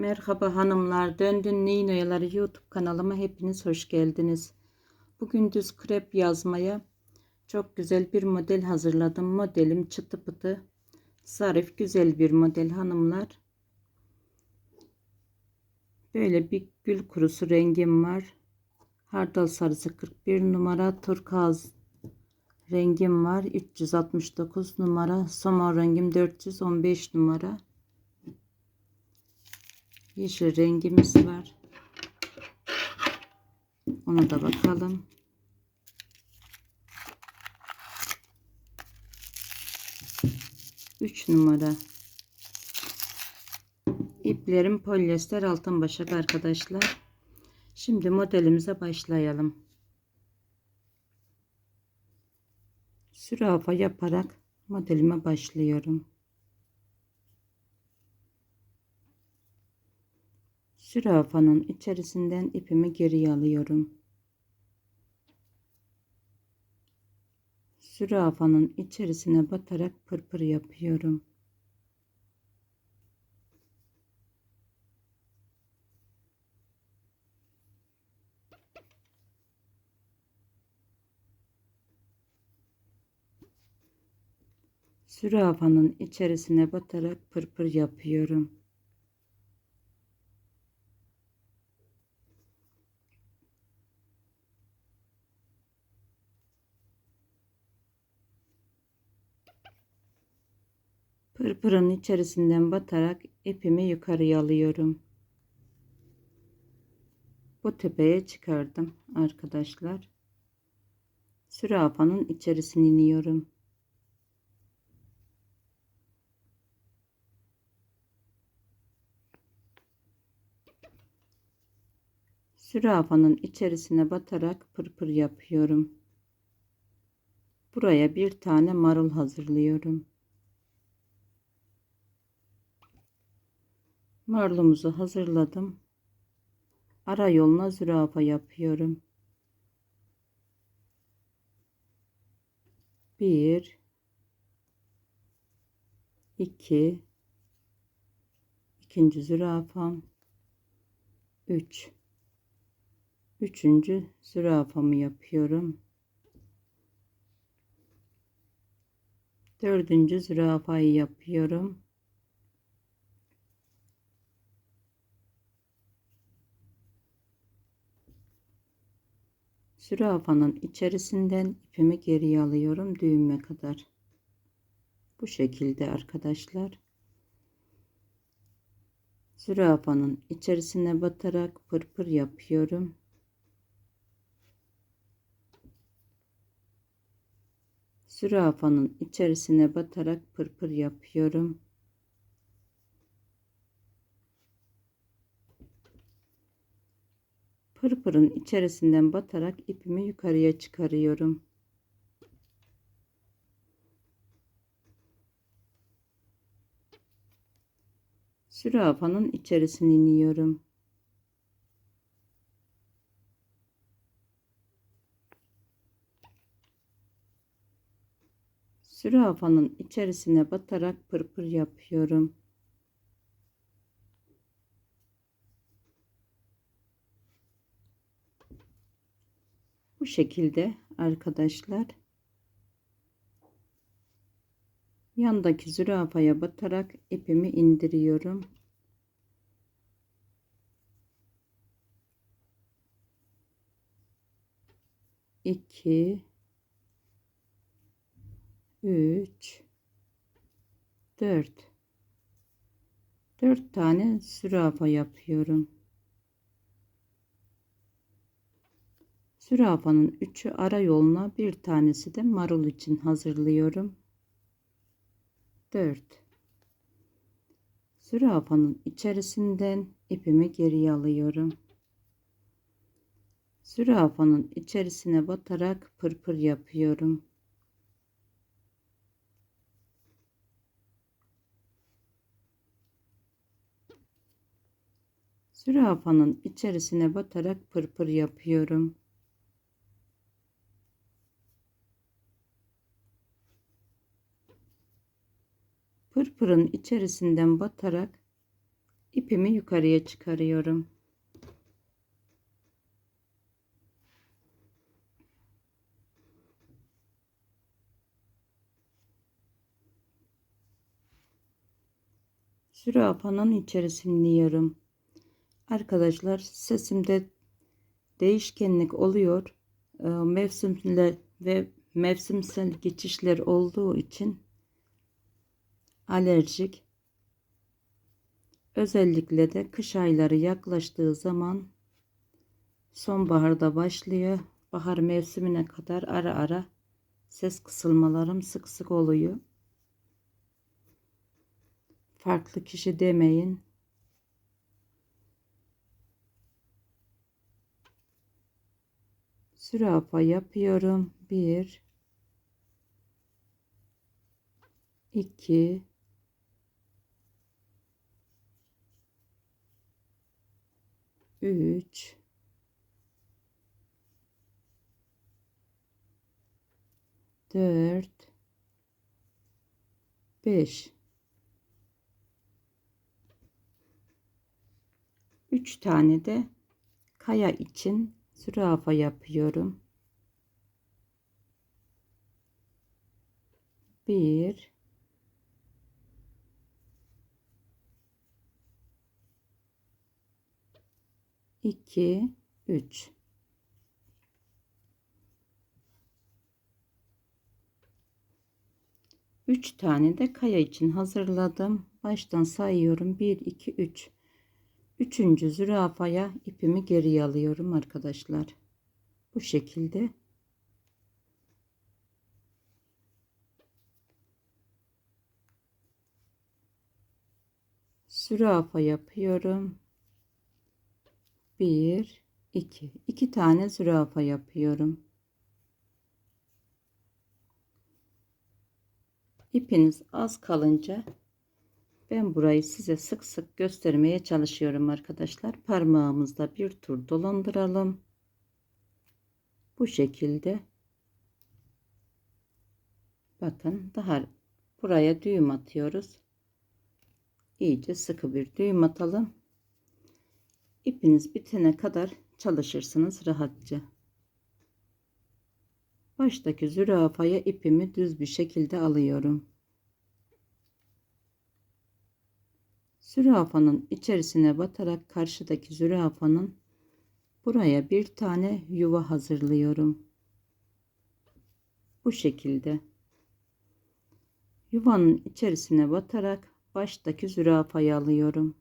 Merhaba hanımlar, Döndün Neyin Oyaları YouTube kanalıma hepiniz hoş geldiniz. Bugün düz krep yazmaya çok güzel bir model hazırladım. Modelim çıtı pıtı, zarif güzel bir model hanımlar. Böyle bir gül kurusu rengim var. Hardal sarısı 41 numara, turkuaz rengim var. 369 numara, somon rengim 415 numara. Yeşil rengimiz var. Ona da bakalım. Üç numara. İplerim polyester altın başak arkadaşlar. Şimdi modelimize başlayalım. Sürafa yaparak modelime başlıyorum. Sürafanın içerisinden ipimi geri alıyorum. Sürafanın içerisine batarak pırpır yapıyorum. Sürafanın içerisine batarak pırpır yapıyorum. Pırpırın içerisinden batarak ipimi yukarıya alıyorum. Bu tepeye çıkardım arkadaşlar. Sürafanın içerisine iniyorum. Sürafanın içerisine batarak pırpır yapıyorum. Buraya bir tane marul hazırlıyorum. Marlumuzu hazırladım. Ara yoluna zürafa yapıyorum. Bir, iki, ikinci zürafam, üç, üçüncü zürafamı yapıyorum. Dördüncü zürafayı yapıyorum. Zürafanın içerisinden ipimi geriye alıyorum düğüme kadar. Bu şekilde arkadaşlar. Zürafanın içerisine batarak pırpır yapıyorum. Zürafanın içerisine batarak pırpır yapıyorum. Pırpırın içerisinden batarak ipimi yukarıya çıkarıyorum. Sürafanın içerisine iniyorum. Sürafanın içerisine batarak pırpır yapıyorum. Şekilde arkadaşlar yandaki zürafaya batarak ipimi indiriyorum. İki, üç, dört, dört tane zürafa yapıyorum. Zürafanın üçü ara yoluna bir tanesi de marul için hazırlıyorum. 4 Zürafanın içerisinden ipimi geriye alıyorum. Zürafanın içerisine batarak pırpır yapıyorum. Zürafanın içerisine batarak pırpır yapıyorum. Pırpırın içerisinden batarak ipimi yukarıya çıkarıyorum. Zürafanın içerisini yiyorum. Arkadaşlar sesimde değişkenlik oluyor. Ee, Mevsimler ve mevsimsel geçişler olduğu için alerjik özellikle de kış ayları yaklaştığı zaman sonbaharda başlıyor. Bahar mevsimine kadar ara ara ses kısılmalarım sık sık oluyor. Farklı kişi demeyin. Zürafa yapıyorum. Bir, iki, üç, dört, beş. Üç tane de kaya için zürafa yapıyorum. Bir, iki, üç. Üç tane de kaya için hazırladım. Baştan sayıyorum. Bir, iki, üç. Üçüncü zürafaya ipimi geri alıyorum arkadaşlar. Bu şekilde. Zürafa yapıyorum. Bir, iki. iki tane zürafa yapıyorum. İpiniz az kalınca ben burayı size sık sık göstermeye çalışıyorum arkadaşlar. Parmağımızda bir tur dolandıralım. Bu şekilde. Bakın daha buraya düğüm atıyoruz. İyice sıkı bir düğüm atalım. İpiniz bitene kadar çalışırsınız rahatça. Baştaki zürafaya ipimi düz bir şekilde alıyorum. Zürafanın içerisine batarak karşıdaki zürafanın buraya bir tane yuva hazırlıyorum. Bu şekilde. Yuvanın içerisine batarak baştaki zürafayı alıyorum.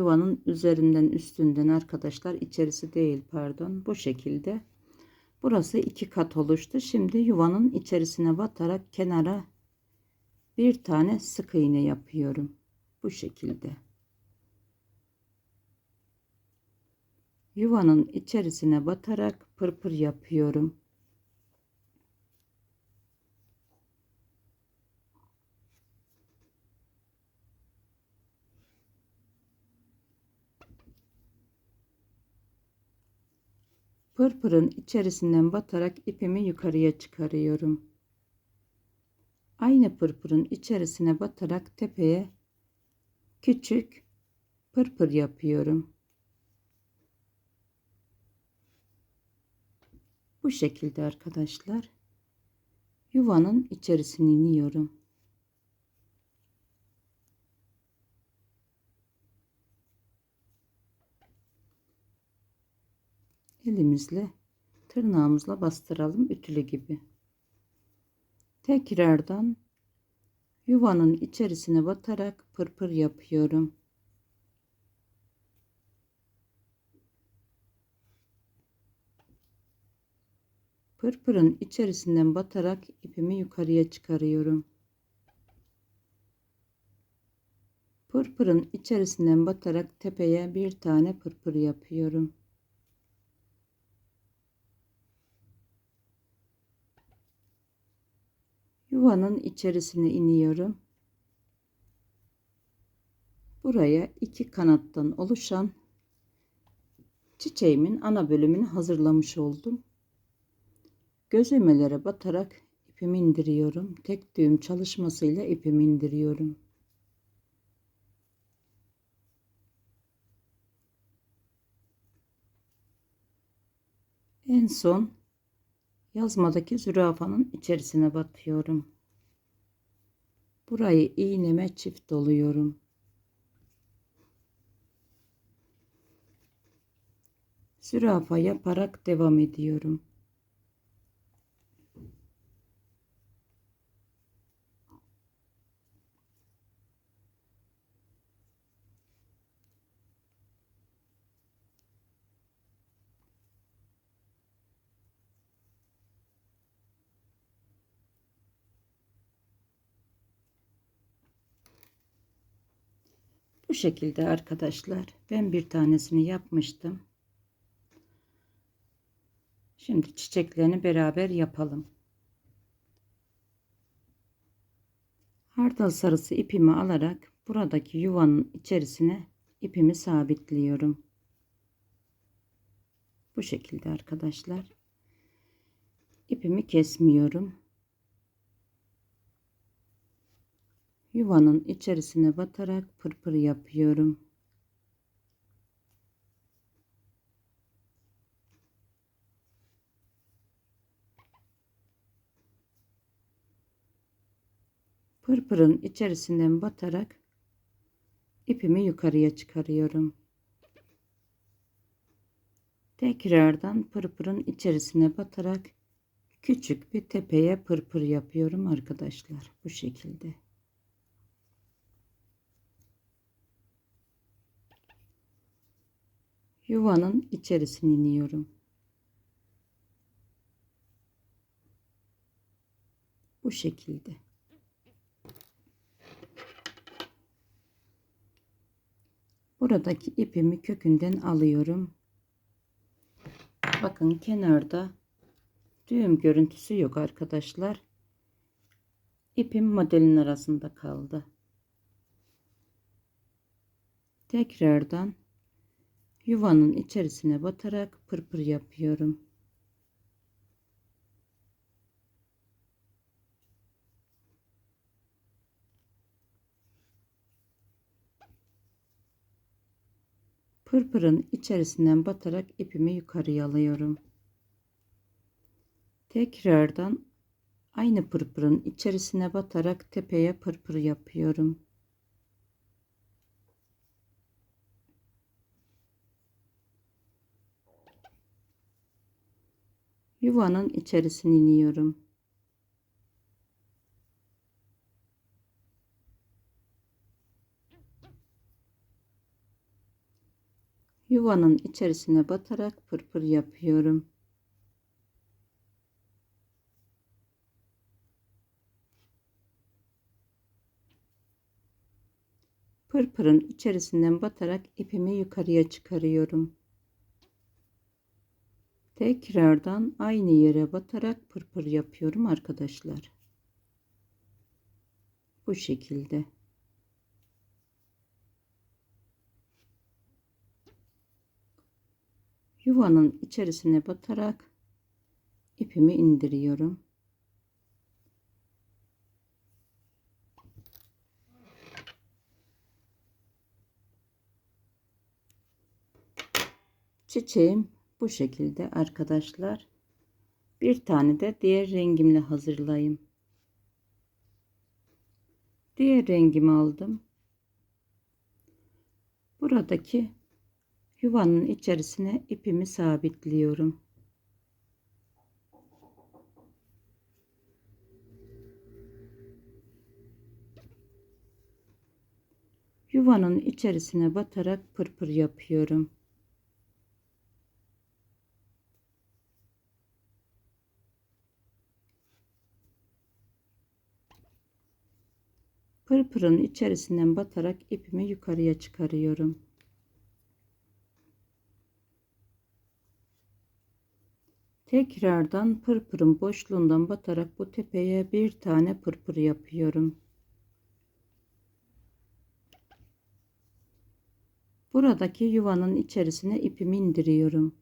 Yuvanın üzerinden üstünden arkadaşlar içerisi değil pardon bu şekilde. Burası iki kat oluştu. Şimdi yuvanın içerisine batarak kenara bir tane sık iğne yapıyorum. Bu şekilde. Yuvanın içerisine batarak pırpır yapıyorum. Pırpırın içerisinden batarak ipimi yukarıya çıkarıyorum. Aynı pırpırın içerisine batarak tepeye küçük pırpır yapıyorum. Bu şekilde arkadaşlar yuvanın içerisine iniyorum. Elimizle tırnağımızla bastıralım ütülü gibi. Tekrardan yuvanın içerisine batarak pırpır yapıyorum. Pırpırın içerisinden batarak ipimi yukarıya çıkarıyorum. Pırpırın içerisinden batarak tepeye bir tane pırpır yapıyorum. yuvanın içerisine iniyorum. Buraya iki kanattan oluşan çiçeğimin ana bölümünü hazırlamış oldum. Gözlemelere batarak ipimi indiriyorum. Tek düğüm çalışmasıyla ipimi indiriyorum. En son yazmadaki zürafanın içerisine batıyorum. Burayı iğneme çift doluyorum. Zürafa yaparak devam ediyorum. Bu şekilde arkadaşlar ben bir tanesini yapmıştım. Şimdi çiçeklerini beraber yapalım. Hardal sarısı ipimi alarak buradaki yuvanın içerisine ipimi sabitliyorum. Bu şekilde arkadaşlar. İpimi kesmiyorum. Yuvanın içerisine batarak pırpır yapıyorum. Pırpırın içerisinden batarak ipimi yukarıya çıkarıyorum. Tekrardan pırpırın içerisine batarak küçük bir tepeye pırpır yapıyorum arkadaşlar. Bu şekilde. Yuvanın içerisine iniyorum. Bu şekilde. Buradaki ipimi kökünden alıyorum. Bakın kenarda düğüm görüntüsü yok arkadaşlar. İpim modelin arasında kaldı. Tekrardan yuvanın içerisine batarak pırpır yapıyorum. Pırpırın içerisinden batarak ipimi yukarıya alıyorum. Tekrardan aynı pırpırın içerisine batarak tepeye pırpır yapıyorum. Yuvanın içerisine iniyorum. yuvanın içerisine batarak pırpır yapıyorum. Pırpırın içerisinden batarak ipimi yukarıya çıkarıyorum. Tekrardan aynı yere batarak pırpır yapıyorum arkadaşlar. Bu şekilde. yuvanın içerisine batarak ipimi indiriyorum. Çiçeğim bu şekilde arkadaşlar. Bir tane de diğer rengimle hazırlayayım. Diğer rengimi aldım. Buradaki yuvanın içerisine ipimi sabitliyorum. Yuvanın içerisine batarak pırpır yapıyorum. Pırpırın içerisinden batarak ipimi yukarıya çıkarıyorum. Tekrardan pırpırın boşluğundan batarak bu tepeye bir tane pırpır yapıyorum. Buradaki yuvanın içerisine ipimi indiriyorum.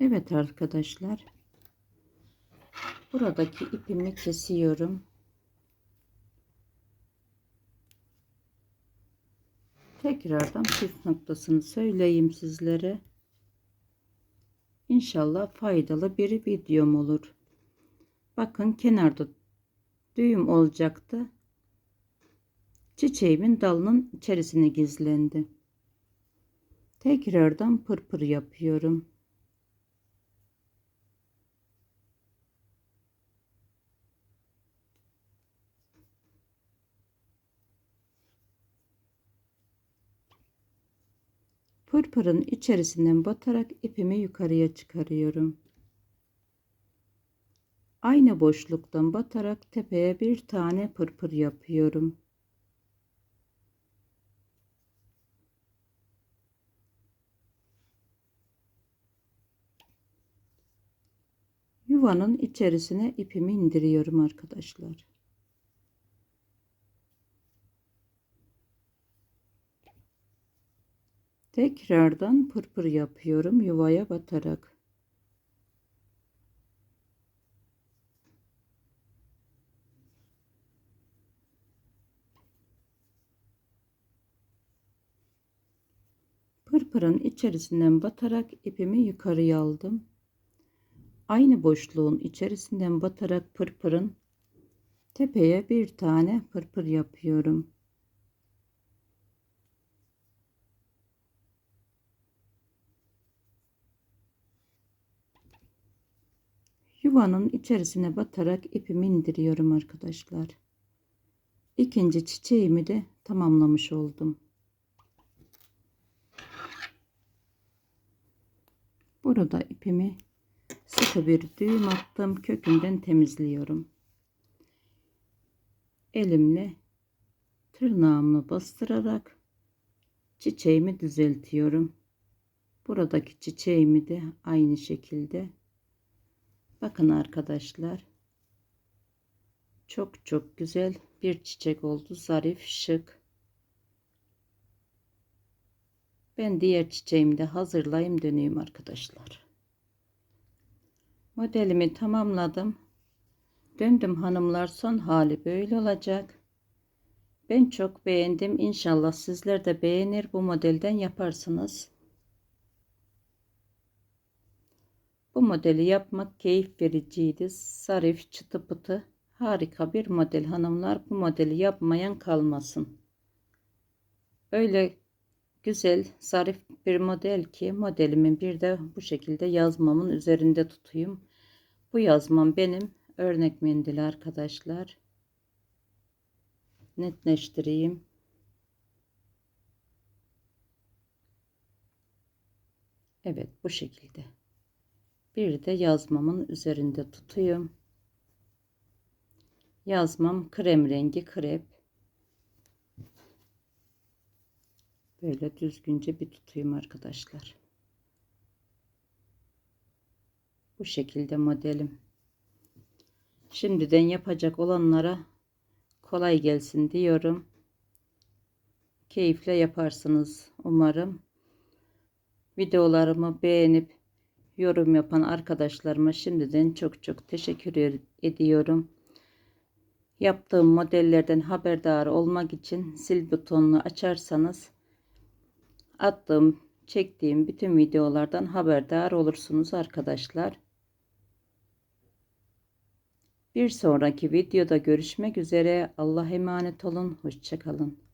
Evet arkadaşlar. Buradaki ipimi kesiyorum. Tekrardan püf noktasını söyleyeyim sizlere. İnşallah faydalı bir videom olur. Bakın kenarda düğüm olacaktı. Çiçeğimin dalının içerisine gizlendi. Tekrardan pırpır yapıyorum. Pırpırın içerisinden batarak ipimi yukarıya çıkarıyorum. Aynı boşluktan batarak tepeye bir tane pırpır yapıyorum. Yuvanın içerisine ipimi indiriyorum arkadaşlar. Tekrardan pırpır yapıyorum yuvaya batarak. Pırpırın içerisinden batarak ipimi yukarıya aldım. Aynı boşluğun içerisinden batarak pırpırın tepeye bir tane pırpır yapıyorum. Yuvanın içerisine batarak ipimi indiriyorum arkadaşlar. İkinci çiçeğimi de tamamlamış oldum. Burada ipimi sıkı bir düğüm attım. Kökünden temizliyorum. Elimle tırnağımla bastırarak çiçeğimi düzeltiyorum. Buradaki çiçeğimi de aynı şekilde bakın arkadaşlar. Çok çok güzel bir çiçek oldu. Zarif şık. Ben diğer çiçeğimi de hazırlayayım döneyim arkadaşlar. Modelimi tamamladım. Döndüm hanımlar son hali böyle olacak. Ben çok beğendim. İnşallah sizler de beğenir. Bu modelden yaparsınız Bu modeli yapmak keyif vericiydi. Zarif, çıtı pıtı, harika bir model hanımlar. Bu modeli yapmayan kalmasın. Öyle güzel, zarif bir model ki modelimi bir de bu şekilde yazmamın üzerinde tutayım. Bu yazmam benim örnek mendili arkadaşlar. Netleştireyim. Evet bu şekilde. Bir de yazmamın üzerinde tutayım. Yazmam krem rengi krep. Böyle düzgünce bir tutayım arkadaşlar. Bu şekilde modelim. Şimdiden yapacak olanlara kolay gelsin diyorum. Keyifle yaparsınız umarım. Videolarımı beğenip yorum yapan arkadaşlarıma şimdiden çok çok teşekkür ediyorum. Yaptığım modellerden haberdar olmak için sil butonunu açarsanız attığım, çektiğim bütün videolardan haberdar olursunuz arkadaşlar. Bir sonraki videoda görüşmek üzere. Allah emanet olun. Hoşçakalın.